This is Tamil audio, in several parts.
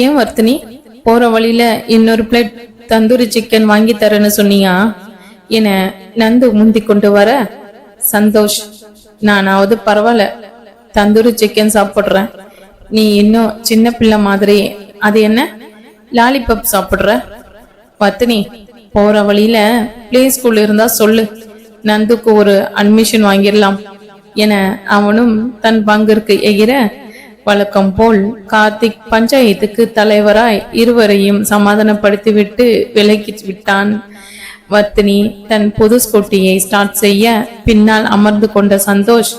ஏன் வர்த்தினி? போற வழியில இன்னொரு பிளேட் தந்தூரி சிக்கன் வாங்கி தரேன்னு சொன்னியா? என நந்து முந்தி கொண்டு வர சந்தோஷ் நானாவது பரவாயில்ல. தந்தூரி சிக்கன் சாப்பிட்றேன். நீ இன்னும் சின்ன பிள்ளை மாதிரி அது என்ன? லாலிபப் சாப்பிட்ற? பத்தினி போற வழியில பிளே ஸ்கூல் இருந்தா சொல்லு. நந்துக்கு ஒரு அட்மிஷன் வாங்கிடலாம். என அவனும் தன் பங்கிற்கு எகிற வழக்கம் போல் கார்த்திக் பஞ்சாயத்துக்கு தலைவராய் இருவரையும் சமாதானப்படுத்திவிட்டு விலக்கி விட்டான். வர்த்தினி தன் புது ஸ்கூட்டியை ஸ்டார்ட் செய்ய பின்னால் அமர்ந்து கொண்ட சந்தோஷ்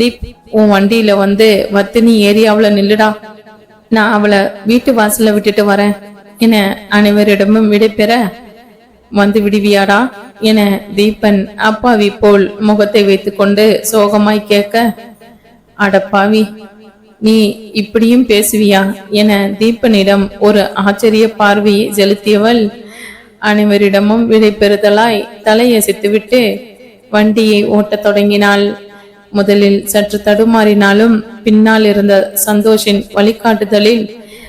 தீப் உன் வண்டியில வந்து வர்த்தினி அவளை நில்லுடா. நான் அவளை வீட்டு வாசல்ல விட்டுட்டு வரேன் என அனைவரிடமும் விடைபெற வந்து விடுவியாடா என தீபன் அப்பாவி போல் முகத்தை வைத்துக்கொண்டு சோகமாய் கேட்க அடப்பாவி நீ இப்படியும் பேசுவியா? என தீபனிடம் ஒரு ஆச்சரிய பார்வையை செலுத்தியவள் அனைவரிடமும் விடை பெறுதலாய் தலையசைத்துவிட்டு வண்டியை ஓட்டத் தொடங்கினாள். முதலில் சற்று தடுமாறினாலும் பின்னால் இருந்த சந்தோஷின் வழிகாட்டுதலில்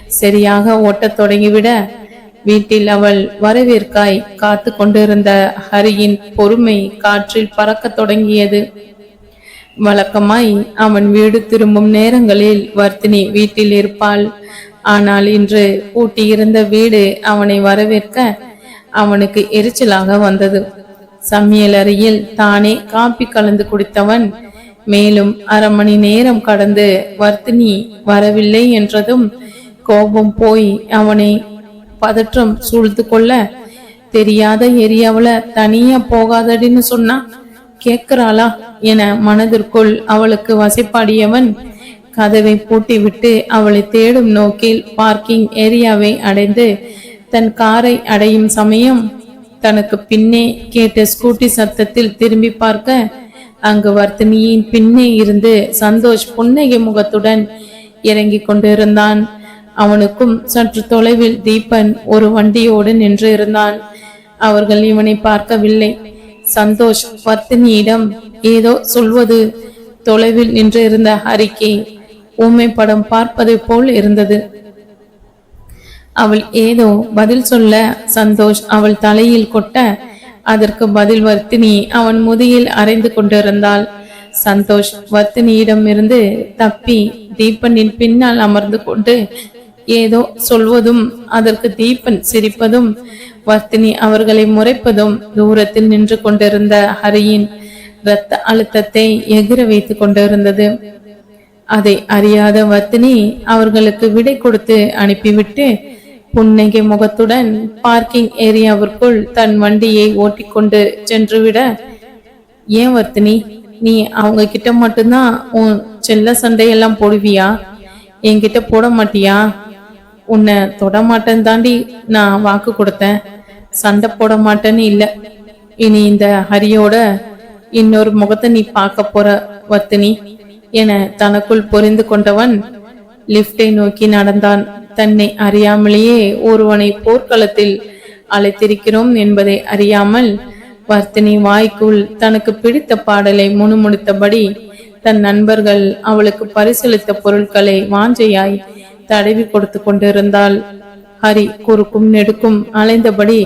சரியாக ஓட்டத் தொடங்கிவிட வீட்டில் அவள் வரவேற்காய் காத்து கொண்டிருந்த ஹரியின் பொறுமை காற்றில் பறக்கத் தொடங்கியது. வழக்கமாய் அவன் வீடு திரும்பும் நேரங்களில் வர்த்தினி வீட்டில் இருப்பாள். ஆனால் இன்று பூட்டியிருந்த வீடு அவனை வரவேற்க அவனுக்கு எரிச்சலாக வந்தது. சமையலறையில் தானே காப்பி கலந்து குடித்தவன் மேலும் அரை மணி நேரம் கடந்து வர்த்தினி வரவில்லை என்றதும் கோபம் போய் அவனை பதற்றம் சூழ்ந்து கொள்ள தெரியாத ஏரியாவில் தனியா போகாதடின்னு சொன்னா கேட்கிறாளா என மனதிற்குள் அவளுக்கு வசைப்பாடியவன் கதவை பூட்டிவிட்டு அவளை தேடும் நோக்கில் பார்க்கிங் ஏரியாவை அடைந்து தன் காரை அடையும் சமயம் தனக்கு பின்னே கேட்ட ஸ்கூட்டி சத்தத்தில் திரும்பி பார்க்க அங்கு வர்த்தினியின் பின்னே இருந்து சந்தோஷ் புன்னகை முகத்துடன் இறங்கி கொண்டிருந்தான். அவனுக்கும் சற்று தொலைவில் தீபன் ஒரு வண்டியோடு நின்று இருந்தான். அவர்கள் இவனை பார்க்கவில்லை. சந்தோஷ் வர்த்தினியிடம் ஏதோ சொல்வது தொலைவில் நின்று இருந்த ஹரிக்கு ஊமை படம் பார்ப்பதை போல் இருந்தது. அவள் ஏதோ பதில் சொல்ல சந்தோஷ் அவள் தலையில் கொட்ட அதற்கு பதில் வர்த்தினி அவன் முதுகில் அரைந்து கொண்டிருந்தாள். சந்தோஷ் வர்த்தினியிடம் இருந்து தப்பி தீபனின் பின்னால் அமர்ந்து கொண்டு ஏதோ சொல்வதும் அதற்கு தீபன் சிரிப்பதும் வர்த்தினி அவர்களை முறைப்பதும் தூரத்தில் நின்று கொண்டிருந்த ஹரியின் இரத்த அழுத்தத்தை எகிர வைத்து கொண்டிருந்தது. அதை அறியாத வர்த்தினி அவர்களுக்கு விடை கொடுத்து அனுப்பிவிட்டு புன்னகை முகத்துடன் பார்க்கிங் ஏரியாவிற்குள் தன் வண்டியை ஓட்டிக்கொண்டு சென்றுவிட ஏன் வர்த்தினி நீ அவங்க கிட்ட மட்டும்தான் உன் செல்ல சண்டையெல்லாம் போடுவியா? என்கிட்ட போட மாட்டியா? உன்னை தொடமாட்டேன் தாண்டி நான் வாக்கு கொடுத்தேன். சண்டை போட மாட்டேன்னு இல்ல. இனி இந்த ஹரியோட இன்னொரு முகத்தை நீ பார்க்க போற வர்த்தினி என தனக்குள் புரிந்து கொண்டவன் லிப்டை நோக்கி நடந்தான். தன்னை அறியாமலேயே ஒருவனை போர்க்களத்தில் அழைத்திருக்கிறோம் என்பதை அறியாமல் வர்த்தினி வாய்க்குள் தனக்கு பிடித்த பாடலை முணுமுணுத்தபடி தன் நண்பர்கள் அவளுக்கு பரிசளித்த பொருட்களை வாஞ்சையாய் தடவி கொடுத்து கொண்டிருந்தாள். ஹரி குறுக்கும் நெடுக்கும் அலைந்தபடி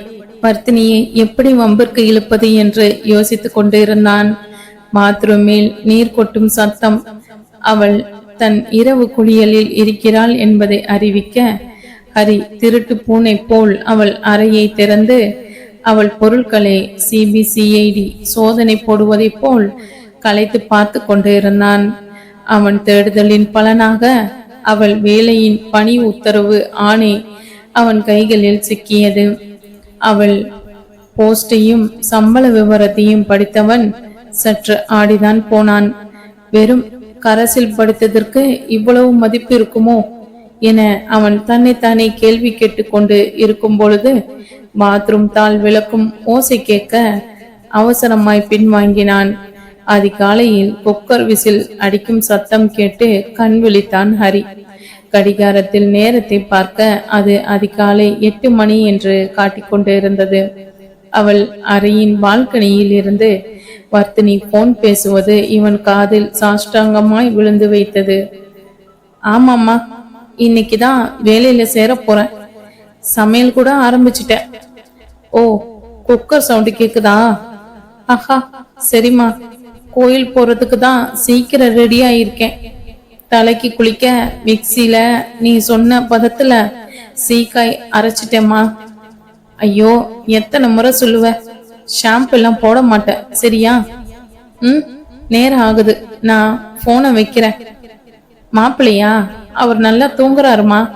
வர்த்தினியை எப்படி வம்பிற்கு இழுப்பது என்று யோசித்துக் கொண்டிருந்தான். மாத்ரூமில் நீர் கொட்டும் சத்தம் அவள் தன் இரவு குளியலில் இருக்கிறாள் என்பதை அறிவிக்க ஹரி திருட்டு பூனை போல் அவள் அறையை திறந்து அவள் பொருட்களை சிபிசிஐடி சோதனை போடுவதைப் போல் கலைத்து பார்த்து கொண்டிருந்தான். அவன் தேடுதலின் பலனாக அவள் வேலையின் பணி உத்தரவு ஆணை. அவன் கைகளில் சிக்கியது. அவள் போஸ்டையும் சம்பள விவரத்தையும் படித்தவன் சற்று ஆடிதான் போனான். வெறும் கரசில் படித்ததற்கு இவ்வளவு மதிப்பு இருக்குமோ? என அவன் தன்னைத்தானே கேள்வி கேட்டுக்கொண்டு இருக்கும் பொழுது பாத்ரூம் தாள் விளக்கும் ஓசை கேட்க அவசரமாய் பின்வாங்கினான். அதிகாலையில் குக்கர் விசில் அடிக்கும் சத்தம் கேட்டு கண் விழித்தான் ஹரி. கடிகாரத்தில் நேரத்தை பார்க்க அது அதிகாலை எட்டு மணி என்று காட்டிக்கொண்டு இருந்தது அவள் அறையின் பால்கனியில் இருந்து வர்த்தினி போன் பேசுவது இவன் காதில் சாஷ்டாங்கமாய் விழுந்து வைத்தது. ஆமாம்மா இன்னைக்கு தான் வேலையில சேர போறேன். சமையல் கூட ஆரம்பிச்சிட்டேன். ஓ குக்கர் சவுண்டு கேக்குதா? ஆஹா சரிம்மா. கோயில் போறதுக்கு தான் சீக்கிரம் ரெடி இருக்கேன் தலைக்கு குளிக்க மிக்ஸில நீ சொன்ன பதத்துல சீக்காய் அரைச்சிட்டேம்மா. ஐயோ எத்தனை முறை சொல்லுவ? ஷாம்பு எல்லாம் போட மாட்டேன். சரியா? ம்? நேரம் ஆகுது. நான் போனை வைக்கிறேன். மாப்பிள்ளையா? அவர் நல்லா தூங்குறாருமா?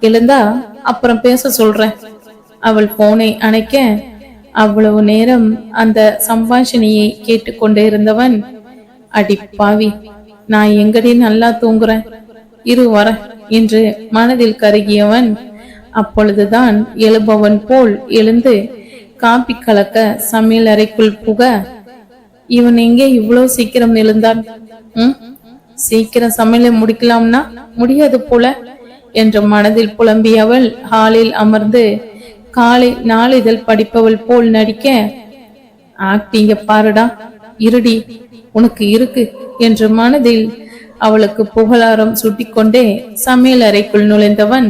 எழுந்தா அப்புறம் பேச சொல்றேன். அவள் போனை அணைக்க அவ்வளவு நேரம் அந்த சம்பாஷணையை கேட்டுக்கொண்டே இருந்தவன் அடி பாவி நான் எங்கடி நல்லா தூங்குறேன்? இரு வர என்று மனதில் கருகியவன் அப்பொழுதுதான் எழுபவன் போல் எழுந்து காப்பி கலக்க சமையல் அறைக்குள் புக இவன் எங்கே இவ்வளவு சீக்கிரம் எழுந்தான்? ம்? சீக்கிரம் சமையலை முடிக்கலாம்னா முடியாது போல? என்று மனதில் புலம்பியவள் ஹாலில் அமர்ந்து காலை நாளிதழ் படிப்பவள் போல் நடிக்க ஆக்டிங்க பாருடா இருடி உனக்கு இருக்கு என்று மனதில் அவளுக்கு புகழாரம் சுட்டிக்கொண்டே சமையல் அறைக்குள் நுழைந்தவன்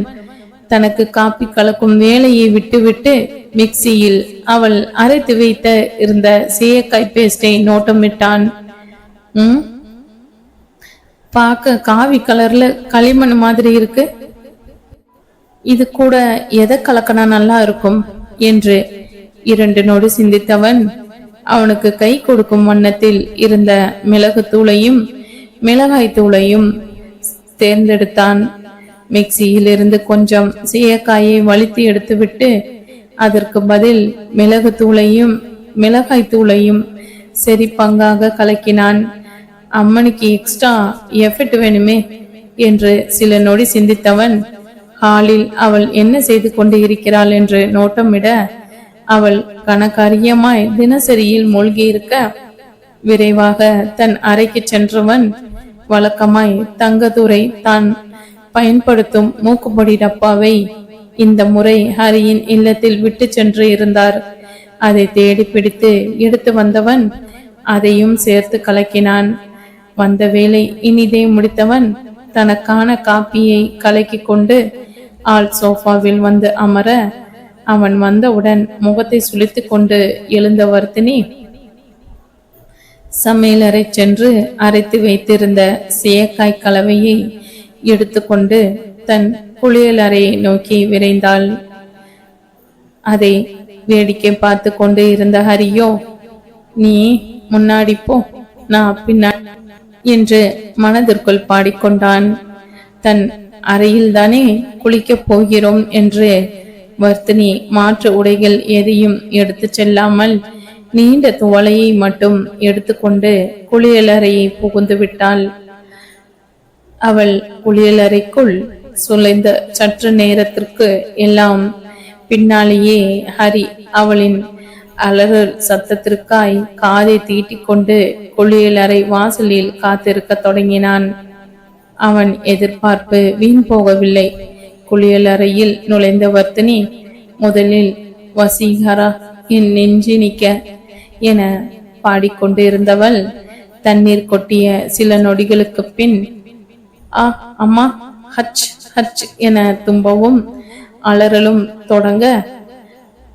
தனக்கு காப்பி கலக்கும் வேலையை விட்டுவிட்டு மிக்சியில் அவள் அரைத்து வைத்த இருந்த சேயக்காய் பேஸ்டை நோட்டமிட்டான். ம்? பார்க்க காவி கலர்ல களிமண் மாதிரி இருக்கு. இது கூட எதை கலக்கனா நல்லா இருக்கும் என்று இரண்டு நொடி சிந்தித்தவன் அவனுக்கு கை கொடுக்கும் வண்ணத்தில் இருந்த மிளகு தூளையும் மிளகாய் தூளையும் தேர்ந்தெடுத்தான். மிக்சியில் இருந்து கொஞ்சம் சீயக்காயை வலித்து எடுத்துவிட்டு அதற்கு பதில் மிளகு தூளையும் மிளகாய் தூளையும் சரி பங்காக கலக்கினான். அம்மனுக்கு எக்ஸ்ட்ரா எஃபெக்ட் வேணுமே என்று சில நொடி சிந்தித்தவன் ஹாலில் அவள் என்ன செய்து கொண்டு இருக்கிறாள் என்று நோட்டமிட அவள் கனகாரியமாய் தினசரியில் மூழ்கி இருக்க விரைவாக தன் அறைக்கு சென்றவன் வழக்கமாய் தங்கதுரை தான் பயன்படுத்தும் மூக்குப்படி டப்பாவை இந்த முறை ஹரியின் இல்லத்தில் விட்டு சென்று இருந்தார். அதை தேடி பிடித்து எடுத்து வந்தவன் அதையும் சேர்த்து கலக்கினான். வந்த வேலை இனிதே முடித்தவன் தனக்கான காப்பியை கலக்கி கொண்டு ஆள் சோஃபாவில் வந்து அமர அவன் வந்தவுடன் முகத்தை சுளித்து கொண்டு எழுந்த வர்த்தினி சமையலறை சென்று அரைத்து வைத்திருந்த சேக்காய் கலவையை எடுத்துக்கொண்டு தன் குளியலறையை நோக்கி விரைந்தாள். அதை வேடிக்கை பார்த்து கொண்டு இருந்த ஹரியோ நீ முன்னாடி போ நான் பின்னா என்று மனதிற்குள் பாடிக்கொண்டான். தன் அறையில்தானே குளிக்கப் போகிறோம் என்று வர்த்தினி மாற்று உடைகள் எதையும் எடுத்து செல்லாமல் நீண்ட துவலையை மட்டும் எடுத்துக்கொண்டு குளியலறையை புகுந்து விட்டாள். அவள் குளியலறைக்குள் சுலைந்த சற்று நேரத்திற்கு எல்லாம் பின்னாலேயே ஹரி அவளின் அலறல் சத்தத்திற்காய் காதை தீட்டிக் கொண்டு குளியலறை வாசலில் காத்திருக்க தொடங்கினான். அவன் எதிர்பார்ப்பு வீண் போகவில்லை. குளியலறையில் நுழைந்த வர்த்தினி முதலில் வசீகரா என் நெஞ்சு நிக்க என பாடிக்கொண்டிருந்தவள் தண்ணீர் கொட்டிய சில நொடிகளுக்கு பின் ஆ அம்மா ஹச் ஹச் என தும்பவும் அலறலும் தொடங்க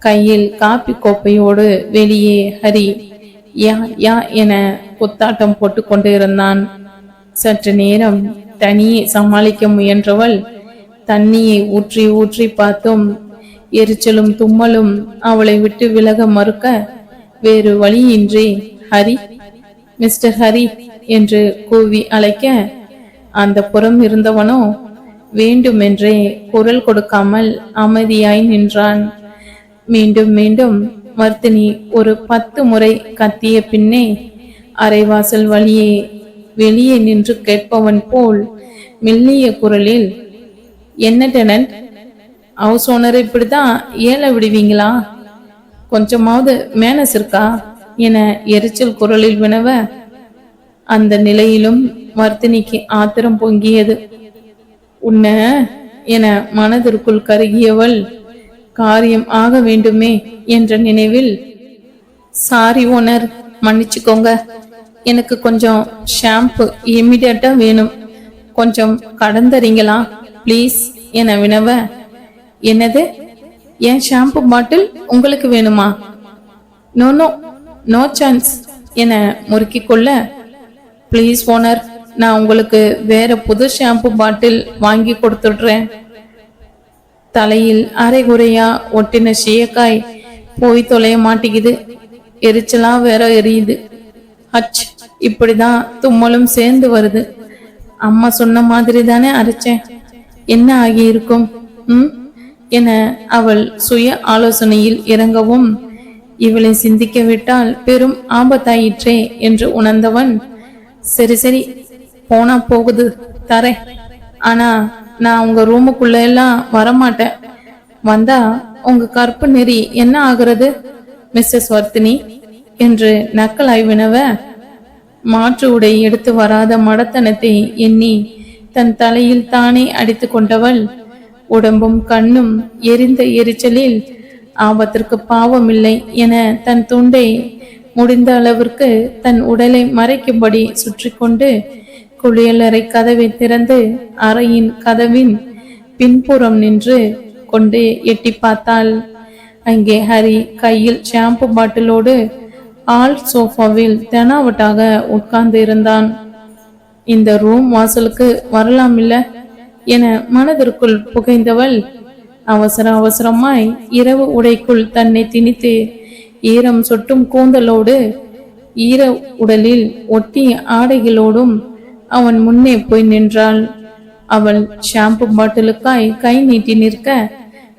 கையில் காப்பி கோப்பையோடு வெளியே ஹரி யா யா என குத்தாட்டம் போட்டு கொண்டு இருந்தான் சற்று நேரம் தனியே சமாளிக்க முயன்றவள் தண்ணியை ஊற்றி ஊற்றி பார்த்தும் எரிச்சலும் தும்மலும் அவளை விட்டு விலக மறுக்க வேறு வழியின்றி ஹரி மிஸ்டர் ஹரி என்று கூவி அழைக்க அந்த புறம் இருந்தவனோ வேண்டுமென்றே குரல் கொடுக்காமல் அமைதியாய் நின்றான். மீண்டும் மீண்டும் வர்த்தினி ஒரு பத்து முறை கத்திய பின்னே அரைவாசல் வழியே வெளியே நின்று கேட்பவன் போல் மெல்லிய குரலில் என்ன டெனன்ட்? ஹவுஸ் ஓனர் இப்படிதான் ஏழை விடுவீங்களா? கொஞ்சமாவது மேனஸ் இருக்கா? என எரிச்சல் குரலில் வினவ அந்த நிலையிலும் வர்த்தினிக்கு ஆத்திரம் பொங்கியது. உன்ன என மனதிற்குள் கருகியவள் காரியம் ஆக வேண்டுமே என்ற நினைவில் சாரி ஓனர் மன்னிச்சுக்கோங்க. எனக்கு கொஞ்சம் ஷாம்பு இமிடியட்டா வேணும். கொஞ்சம் கடந்தறீங்களா? ப்ளீஸ் என வினவ. என்னது? என் ஷாம்பு பாட்டில் உங்களுக்கு வேணுமா? நோ நோ நோ சான்ஸ் என முறுக்கிக் கொள்ள. ப்ளீஸ் ஓனர் நான் உங்களுக்கு வேற புது ஷாம்பு பாட்டில் வாங்கி கொடுத்துடுறேன். தலையில் அரைகுறையா ஒட்டின சீயக்காய் போய் தொலைய மாட்டேங்குது. எரிச்சலா வேற எரியுது. அச் இப்படிதான் தும்மலும் சேர்ந்து வருது. அம்மா சொன்ன மாதிரி தானே அரைச்சேன். என்ன ஆகி இருக்கும் ம்? என அவள் சுய ஆலோசனையில் இறங்கவும் இவளை சிந்திக்க விட்டால் பெரும் ஆபத்தாயிற்றே என்று உணர்ந்தவன் சரி சரி போனா போகுது தரேன் ஆனா நான் உங்க ரூமுக்குள்ள எல்லாம் வரமாட்டேன். வந்தா உங்க கற்பு நெறி என்ன ஆகுறது மிஸ்ஸஸ் வர்த்தினி என்று நக்கல் ஆய்வினவ மாற்று உடை எடுத்து வராத மடத்தனத்தை எண்ணி தன் தலையில் தானே அடித்து கொண்டவள். உடம்பும் கண்ணும் எரிந்த எரிச்சலில் ஆபத்திற்கு பாவமில்லை என தன் துண்டை முடிந்த அளவிற்கு தன் உடலை மறைக்கும்படி சுற்றி கொண்டு குளியலறை கதவை திறந்து அறையின் கதவின் பின்புறம் நின்று கொண்டு எட்டி பார்த்தாள். அங்கே ஹரி கையில் ஷாம்பு பாட்டிலோடு ஆள் சோஃபாவில் தெனாவட்டாக உட்கார்ந்து இருந்தான் இந்த ரூம் வாசலுக்கு வரலாமில்ல? என மனதிற்குள் புகைந்தவள் அவசர அவசரமாய் இரவு உடைக்குள் தன்னை திணித்து ஈரம் சொட்டும் கூந்தலோடு ஈர உடலில் ஒட்டிய ஆடைகளோடும் அவன் முன்னே போய் நின்றாள். அவள் ஷாம்பு பாட்டிலுக்காய் கை நீட்டி நிற்க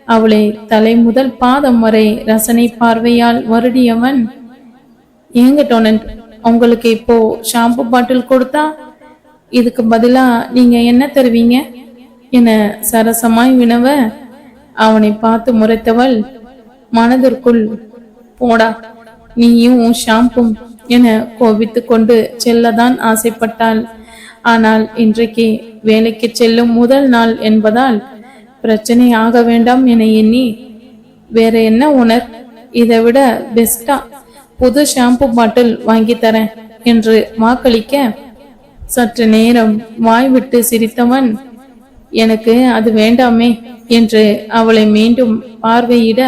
அவளை தலை முதல் பாதம் வரை ரசனை பார்வையால் வருடியவன் ஏங்க டோனண்ட் உங்களுக்கு இப்போ ஷாம்பு பாட்டில் கொடுத்தா இதுக்கு பதிலா நீங்க என்ன தருவீங்க? என சரசமாய் வினவ அவனை பார்த்து முறைத்தவள் மனதிற்குள் போடா நீயும் உன் ஷாம்பும் என கோபித்து கொண்டு செல்லதான் ஆசைப்பட்டாள். ஆனால் இன்றைக்கு வேலைக்கு செல்லும் முதல் நாள் என்பதால் பிரச்சனை ஆக வேண்டாம் என எண்ணி வேற என்ன உணர்? இதை விட பெஸ்டா புது ஷாம்பு பாட்டில் வாங்கி தரேன் என்று வாக்களிக்க சற்று நேரம் வாய் விட்டு சிரித்தவன் எனக்கு அது வேண்டாமே என்று அவளை மீண்டும் பார்வையிட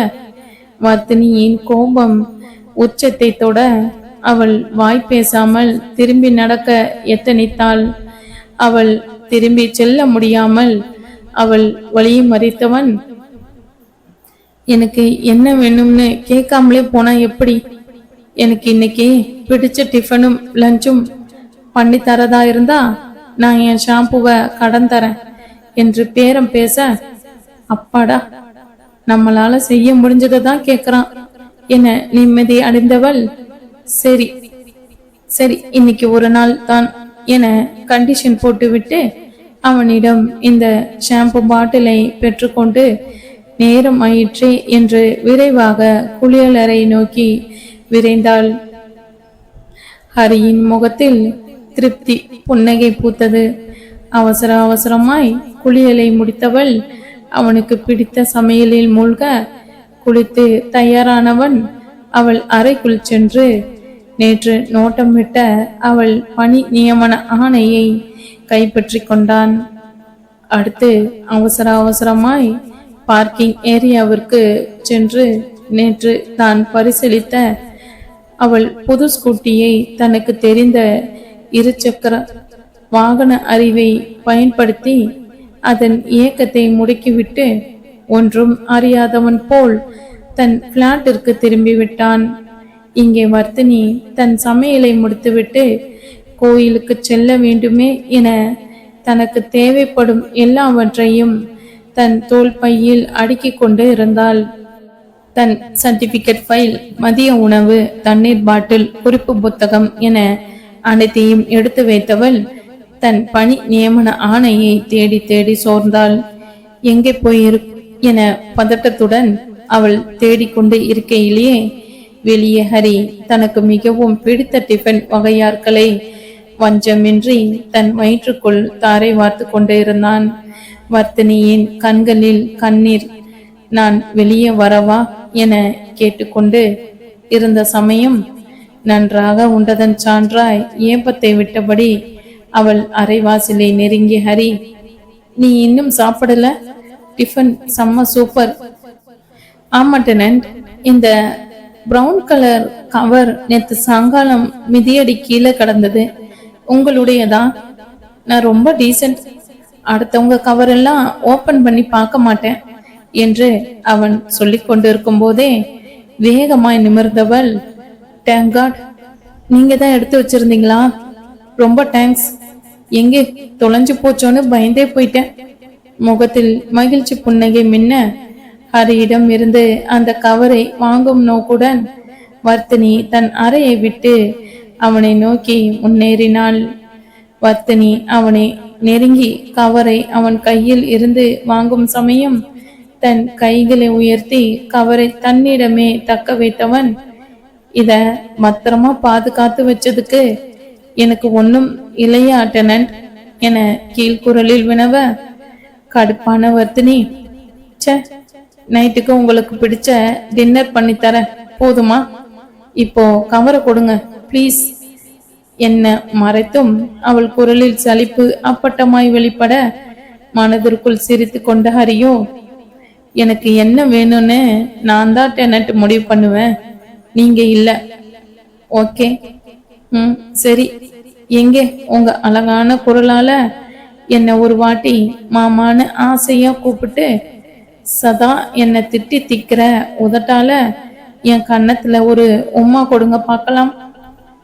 வர்த்தினியின் கோபம் உச்சத்தை தொட அவள் வாய் பேசாமல் திரும்பி நடக்க எத்தனித்தாள். அவள் திரும்பி செல்ல முடியாமல் அவள் வழியை மறித்தவன் எனக்கு என்ன வேணும்னு கேட்காமலே போனா எப்படி? எனக்கு இன்னைக்கு பிடிச்ச டிஃபனும் லஞ்சும் பண்ணி தரதா இருந்தா நான் என் ஷாம்புவை கடன் தரேன் என்று பேரம் பேச அப்பாடா நம்மளால செய்ய முடிஞ்சதை தான் கேக்குறான் என நிம்மதி அடைந்தவள் சரி சரி இன்னைக்கு ஒரு நாள் தான் என கண்டிஷன் போட்டுவிட்டு அவனிடம் இந்த ஷாம்பு பாட்டிலை பெற்றுக்கொண்டு நேரம் ஆயிற்றே என்று விரைவாக குளியலறை நோக்கி விரைந்தாள். ஹரியின் முகத்தில் திருப்தி புன்னகை பூத்தது. அவசர அவசரமாய் குளியலை முடித்தவள் அவனுக்கு பிடித்த சமையலில் மூழ்க குளித்து தயாரானவன் அவள் அறைக்குள் சென்று நேற்று நோட்டமிட்ட அவள் பணி நியமன ஆணையை கைப்பற்றி கொண்டான். அடுத்து அவசர அவசரமாய் பார்க்கிங் ஏரியாவிற்கு சென்று நேற்று தான் பரிசீலித்த அவள் புது ஸ்கூட்டியை தனக்கு தெரிந்த இருசக்கர வாகன அறிவை பயன்படுத்தி அதன் இயக்கத்தை முடுக்கிவிட்டு ஒன்றும் அறியாதவன் போல் தன் பிளாட்டிற்கு திரும்பிவிட்டான். இங்கே வர்த்தினி தன் சமையலை முடித்துவிட்டு கோயிலுக்கு செல்ல வேண்டுமே என தனக்கு தேவைப்படும் எல்லாவற்றையும் தன் தோல் பையில் அடுக்கிக் கொண்டு இருந்தாள். தன் சர்டிபிகேட் ஃபைல் மதிய உணவு தண்ணீர் பாட்டில் குறிப்பு புத்தகம் என அனைத்தையும் எடுத்து வைத்தவள் தன் பணி நியமன ஆணையை தேடி தேடி சோர்ந்தாள். எங்கே போயிரு? என பதட்டத்துடன் அவள் தேடிக்கொண்டு இருக்கையிலேயே வெளியே ஹரி தனக்கு மிகவும் பிடித்த டிஃபன் வகையார்களை வஞ்சமின்றி தன் வயிற்றுக்குள் தாரை வார்த்து கொண்டிருந்தான். வர்த்தினியின் கண்களில் கண்ணீர் நான் வெளியே வரவா? என கேட்டுக்கொண்டு இருந்த சமயம் நன்றாக உண்டதன் சான்றாய் ஏப்பத்தை விட்டபடி அவள் அரைவாசிலை நெருங்கி ஹரி நீ இன்னும் சாப்பிடல? டிஃபன் செம்ம சூப்பர். ஆமா டெனன்ட் இந்த பிரவுன் கலர் கவர் நேத்து சாயங்காலம் மிதியடி கீழே கிடந்தது. உங்களுடையதா? நான் ரொம்ப டீசென்ட். அடுத்தவங்க கவர் எல்லாம் ஓபன் பண்ணி பார்க்க மாட்டேன். என்று அவன் சொல்லிக் கொண்டிருக்கும் போதே வேகமாய் நிமிர்ந்தவள் டேங்காட் நீங்க தான் எடுத்து வச்சிருந்தீங்களா? ரொம்ப தேங்க்ஸ் எங்கே தொலைஞ்சு போச்சோன்னு பயந்தே போயிட்டேன். முகத்தில் மகிழ்ச்சி புன்னகை மின்ன ஹரியிடம் இருந்து அந்த கவரை வாங்கும் நோக்குடன் வர்த்தினி தன் அறையை விட்டு அவனை நோக்கி முன்னேறினாள். வர்த்தினி அவனை நெருங்கி கவரை அவன் கையில் இருந்து வாங்கும் சமயம் தன் கைகளை உயர்த்தி கவரை தன்னிடமே தக்க வைத்தவன். இத பத்திரமா பாதுகாத்து வச்சதுக்கு எனக்கு ஒன்னும் இல்லையா அட்டனன் என கீழ்குரலில் வினவ கடுப்பான வர்த்தினி சே நைட்டுக்கு உங்களுக்கு பிடிச்ச டின்னர் பண்ணி தரேன் போதுமா? இப்போ கவரை கொடுங்க ப்ளீஸ். என்ன மறைத்தும் அவள் குரலில் சலிப்பு அப்பட்டமாய் வெளிப்பட மனதிற்குள் சிரித்து கொண்ட ஹரியோ எனக்கு என்ன வேணும்னு நான் தான் டெனட் முடிவு பண்ணுவேன். நீங்க இல்ல. ஓகே ம் சரி. எங்கே? உங்க அழகான குரலால என்னை ஒரு வாட்டி மாமான்னு ஆசையா கூப்பிட்டு சதா என்னை திட்டி திக்கிற உதட்டால என் கன்னத்துல ஒரு உம்மா கொடுங்க பார்க்கலாம்.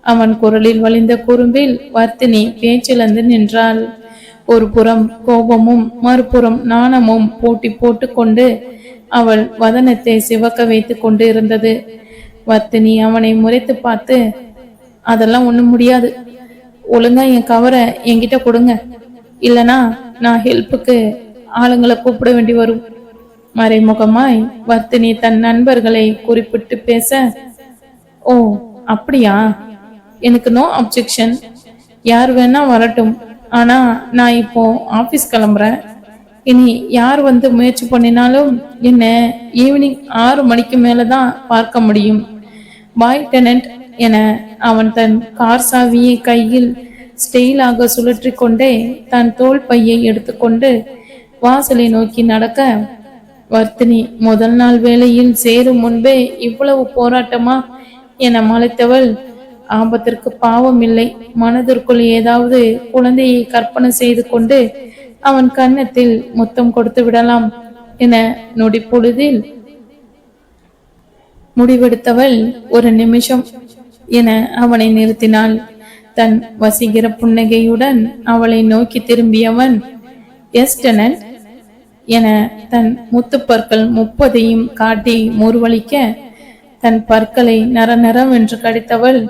அவன் குரலில் வழிந்த குறும்பில் வர்த்தினி பேச்சிழந்து நின்றாள். ஒரு புறம் கோபமும் மறுபுறம் நாணமும் போட்டி போட்டுக்கொண்டு அவள் வதனத்தை சிவக்க வைத்து கொண்டு இருந்தது வர்த்தினி அவனை முறைத்து பார்த்து அதெல்லாம் ஒண்ணும் முடியாது. ஒழுங்கா என் கவரை என்கிட்ட கொடுங்க. இல்லனா நான் ஹெல்ப்புக்கு ஆளுங்களை கூப்பிட வேண்டி வரும். மறைமுகமாய் வர்த்தினி தன் நண்பர்களை குறிப்பிட்டு பேச ஓ அப்படியா? எனக்கு நோ அப்ஜெக்ஷன் யார் வேணா வரட்டும். ஆனா நான் இப்போ ஆபீஸ் கிளம்புறேன். இனி யார் வந்து முயற்சி பண்ணினாலும் என்ன ஈவினிங் ஆறு மணிக்கு மேலதான் பார்க்க முடியும். பாய் டெனண்ட் என அவன் தன் கார் சாவியை கையில் ஸ்டெயிலாக சுழற்றி கொண்டே தன் தோல் பையை எடுத்துக்கொண்டு வாசலை நோக்கி நடக்க வர்த்தினி முதல் நாள் வேளையில் சேரும் முன்பே இவ்வளவு போராட்டமா? என மலைத்தவள் ஆபத்திற்கு பாவம் இல்லை மனதிற்குள் ஏதாவது குழந்தையை கற்பனை செய்து கொண்டு அவன் கன்னத்தில் முத்தம் கொடுத்து விடலாம் என நொடி பொழுதில் முடிவெடுத்தவள் ஒரு நிமிஷம் என அவனை நிறுத்தினாள். தன் வசிக்கிற புன்னகையுடன் அவளை நோக்கி திரும்பியவன் எஸ்டனன் என தன் முத்துப்பற்கள் முப்பதையும் காட்டி மூர்வளிக்க தன் பற்களை நர நரவென்று கடித்தவள்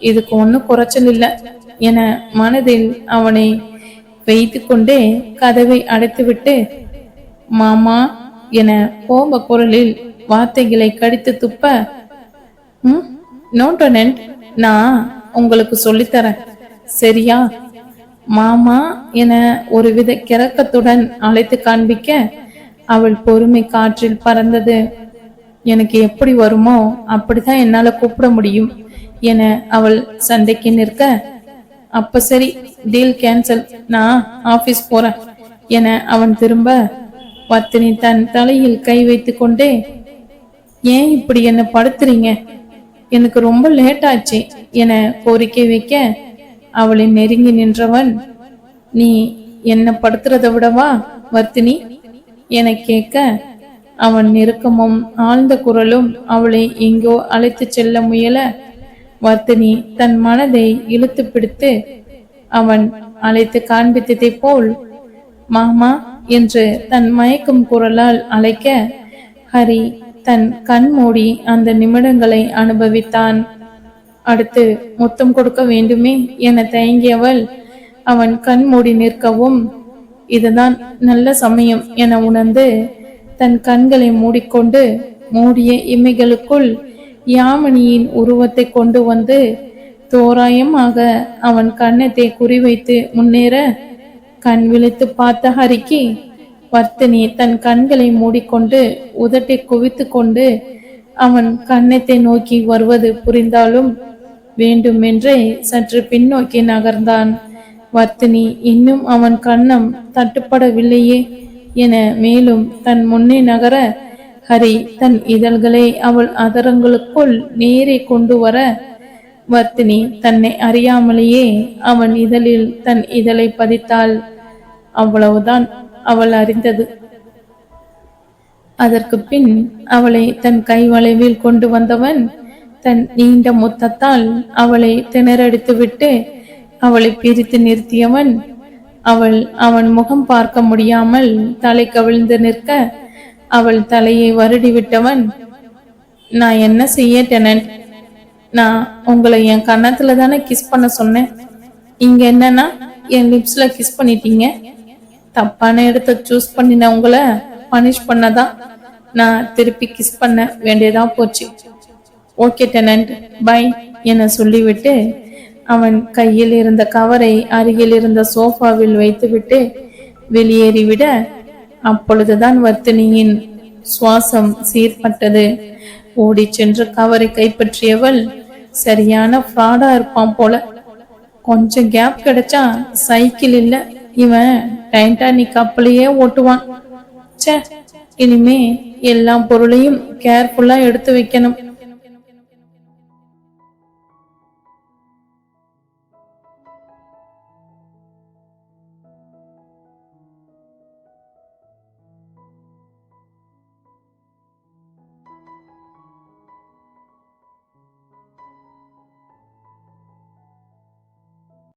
இதுக்கு ஒன்றும் குறைச்சல் இல்லை என மனதில் அவனை வைத்து கொண்டே கதவை அடைத்துவிட்டு மாமா என கோப குரலில் வார்த்தைகளை கடித்து துப்ப "ம், நோ நான் உங்களுக்கு சொல்லித்தரேன். சரியா? மாமா என ஒருவித கிறக்கத்துடன் அழைத்து காண்பிக்க அவள் பொறுமை காற்றில் பறந்தது. எனக்கு எப்படி வருமோ அப்படிதான் என்னால கூப்பிட முடியும். என அவள் சண்டைக்கு நிற்க அப்ப சரி டீல் கேன்சல் நான் ஆபீஸ் போறேன் என அவன் திரும்ப வத்தினி தன் தலையில் கை வைத்து கொண்டே ஏன் இப்படி என்ன படுத்துறீங்க? எனக்கு ரொம்ப லேட் ஆச்சு என கோரிக்கை வைக்க அவளை நெருங்கி நின்றவன் நீ என்ன படுத்துறதை விடவா வர்த்தினி? என கேட்க அவன் நெருக்கமும் ஆழ்ந்த குரலும் அவளை எங்கோ அழைத்துச் செல்ல முயல வர்த்தினி தன் மனதை இழுத்து பிடித்து அவன் அழைத்து காண்பித்ததைப் போல் மாமா என்று தன் மயக்கும் குரலால் அழைக்க ஹரி தன் கண் மூடி அந்த நிமிடங்களை அனுபவித்தான். அடுத்து முத்தம் கொடுக்க வேண்டுமே என தயங்கியவள் அவன் கண் மூடி நிற்கவும் இதுதான் நல்ல சமயம் என உணர்ந்து தன் கண்களை மூடிக்கொண்டு மூடிய இமைகளுக்குள் யாமணியின் உருவத்தை கொண்டு வந்து தோராயமாக அவன் கன்னத்தை குறிவைத்து முன்னேற கண் விழித்து பார்த்த ஹரிக்கு வர்த்தினி தன் கண்களை மூடிக்கொண்டு உதட்டை குவித்து கொண்டு அவன் கன்னத்தை நோக்கி வருவது புரிந்தாலும் வேண்டுமென்றே சற்று பின்னோக்கி நகர்ந்தான். வர்த்தினி இன்னும் அவன் கண்ணம் தட்டுப்படவில்லையே என மேலும் தன் முன்னே நகர ஹரி தன் இதழ்களை அவள் அதரங்களுக்குள் நேரே கொண்டு வர வர்த்தினி தன்னை அறியாமலேயே அவன் இதழில் தன் இதழை பதித்தாள். அவ்வளவுதான் அவள் அறிந்தது. அதற்கு பின் அவளை தன் கை வளைவில் கொண்டு வந்தவன் தன் நீண்ட முத்தத்தால் அவளை திணறடித்துவிட்டு அவளை பிரித்து நிறுத்தியவன் அவள் அவன் முகம் பார்க்க முடியாமல் தலை கவிழ்ந்து நிற்க அவள் தலையை வருடி விட்டவன் நான் என்ன செய்ய நான் உங்களை என் கன்னத்துல தானே கிஸ் பண்ண சொன்னேன். இங்க என்னன்னா என் லிப்ஸ்ல கிஸ் பண்ணிட்டீங்க. தப்பான இடத்த சூஸ் பண்ணின உங்களை பனிஷ் பண்ணதான் நான் திருப்பி கிஸ் பண்ண வேண்டியதா போச்சு. ஓகே டெனன்ட் பை என சொல்லிவிட்டு அவன் கையில் இருந்த கவரை அருகில் இருந்த சோஃபாவில் வைத்துவிட்டு வெளியேறிவிட அப்பொழுதுதான் வர்த்தினியின் சுவாசம் சீர்பட்டது. ஓடிச் சென்று கவரை கைப்பற்றியவள் சரியான ஃப்ராடா இருப்பான் போல. கொஞ்சம் கேப் கிடைச்சா சைக்கிள் இல்ல இவன் டைட்டானிக் கப்பலையே ஓட்டுவான். ச்சே இனிமே எல்லா பொருளையும் கேர்ஃபுல்லா எடுத்து வைக்கணும்.